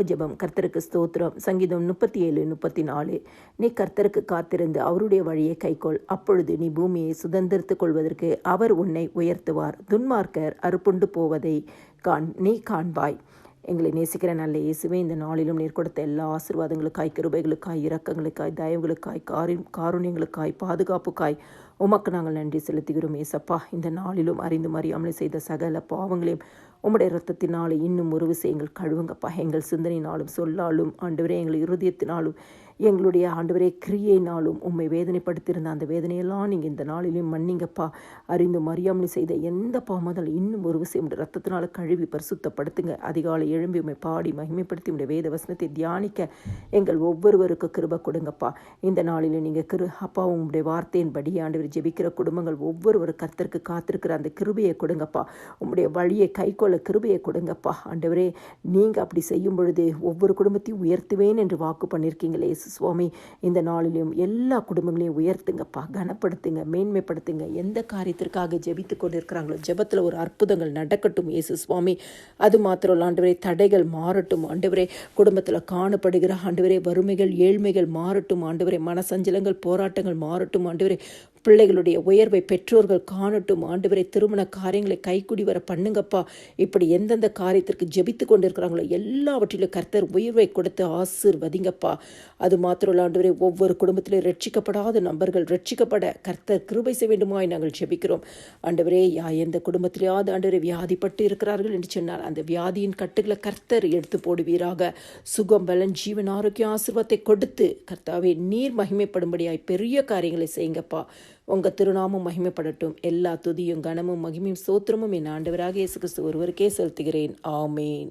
இரவு ஜெபம் கர்த்தருக்கு ஸ்தோத்திரம். சங்கீதம் முப்பத்தி ஏழு முப்பத்தி நாலு நீ கர்த்தருக்கு காத்திருந்து அவருடைய வழியை கைக்கொள். அப்பொழுது நீ பூமியை சுதந்திரித்துக் கொள்வதற்கு அவர் உன்னை உயர்த்துவார். துன்மார்க்கர் அறுப்புண்டு போவதை காண் நீ காண்பாய். எங்களை நேசிக்கிற நல்ல இயேசுவே இந்த நாளிலும் நீர் கொடுத்த எல்லா ஆசீர்வாதங்களுக்காய் கிருபைகளுக்காய் இரக்கங்களுக்காய் தயவுகளுக்காய் காரி காருண்யங்களுக்காய் பாதுகாப்புக்காய் உமக்கு நாங்கள் நன்றி செலுத்துகிறோம் ஏசப்பா. இந்த நாளிலும் அறிந்து அறியாமலே செய்த சகல பாவங்களையும் உம்முடைய ரத்தத்தினாலும் இன்னும் ஒரு விஷயங்கள் கழுவுங்கப்பா. எங்கள் சிந்தனையினாலும் சொல்லாலும் ஆண்டவரே எங்கள் இருதயத்தினாலும் எங்களுடைய ஆண்டவரே கிரியையினாலும் உம்மை வேதனைப்படுத்தியிருந்த அந்த வேதனையெல்லாம் நீங்கள் இந்த நாளிலையும் மன்னிங்கப்பா. அறிந்து அறியாமலும் செய்த எந்த பாவமதால் இன்னும் ஒரு விஷயம் உடைய ரத்தத்தினால கழுவி பரிசுத்தப்படுத்துங்க. அதிகாலை எழும்பி உம்மை பாடி மகிமைப்படுத்தி உடைய வேத வசனத்தை தியானிக்க எங்கள் ஒவ்வொருவருக்கு கிருப கொடுங்கப்பா. இந்த நாளிலும் நீங்கள் கிரு அப்பா உங்களுடைய வார்த்தையின்படி ஆண்டவர் ஜெபிக்கிற குடும்பங்கள் ஒவ்வொருவர் கர்த்தருக்கு காத்திருக்கிற அந்த கிருபையை கொடுங்கப்பா. உங்களுடைய வழியை கைக்கொள்ள கிருபையை கொடுங்கப்பா. ஆண்டவரே நீங்கள் அப்படி செய்யும் பொழுது ஒவ்வொரு குடும்பத்தையும் உயர்த்துவேன் என்று வாக்கு பண்ணியிருக்கீங்களே சுவாமி. இந்த நாளிலையும் எல்லா குடும்பங்களையும் உயர்த்துங்கப்பா. கனப்படுத்துங்க மேன்மைப்படுத்துங்க. எந்த காரியத்திற்காக ஜெபித்து கொண்டு இருக்கிறாங்களோ ஜெபத்தில் ஒரு அற்புதங்கள் நடக்கட்டும் இயேசு சுவாமி. அது மாத்திரம் இல்லை ஆண்டவரே தடைகள் மாறட்டும். ஆண்டவரே குடும்பத்தில் காணப்படுகிற ஆண்டவரே வறுமைகள் ஏழ்மைகள் மாறட்டும். ஆண்டவரே மனசஞ்சலங்கள் போராட்டங்கள் மாறட்டும். ஆண்டவரே பிள்ளைகளுடைய உயர்வை பெற்றோர்கள் காணட்டும். ஆண்டவரை திருமண காரியங்களை கைக்குடி வர பண்ணுங்கப்பா. இப்படி எந்தெந்த காரியத்திற்கு ஜெபித்து கொண்டிருக்கிறாங்களோ எல்லாவற்றிலும் கர்த்தர் உயர்வை கொடுத்து ஆசீர்வதிங்கப்பா. அது மாத்திரம் இல்ல, ஒவ்வொரு குடும்பத்திலும் ரட்சிக்கப்படாத நபர்கள் ரட்சிக்கப்பட கர்த்தர் கிருபை செய்ய வேண்டுமாய் நாங்கள் ஜெபிக்கிறோம். ஆண்டவரே யா எந்த குடும்பத்திலேயாவது ஆண்டவரே வியாதிப்பட்டு இருக்கிறார்கள் என்று சொன்னார் அந்த வியாதியின் கட்டுகளை கர்த்தர் எடுத்து போடுவீராக. சுகம் பலன் ஜீவன் ஆரோக்கிய ஆசிர்வாதத்தை கொடுத்து கர்த்தாவே நீர் மகிமைப்படும்படியாய் பெரிய காரியங்களை செய்யுங்கப்பா. உங்கள் திருநாமம் மகிமைப்படட்டும். எல்லா துதியும் கனமும் மகிமையும் சோத்திரமும் என் ஆண்டவராக இயேசு கிறிஸ்து ஒருவருக்கே செலுத்துகிறேன். ஆமேன்.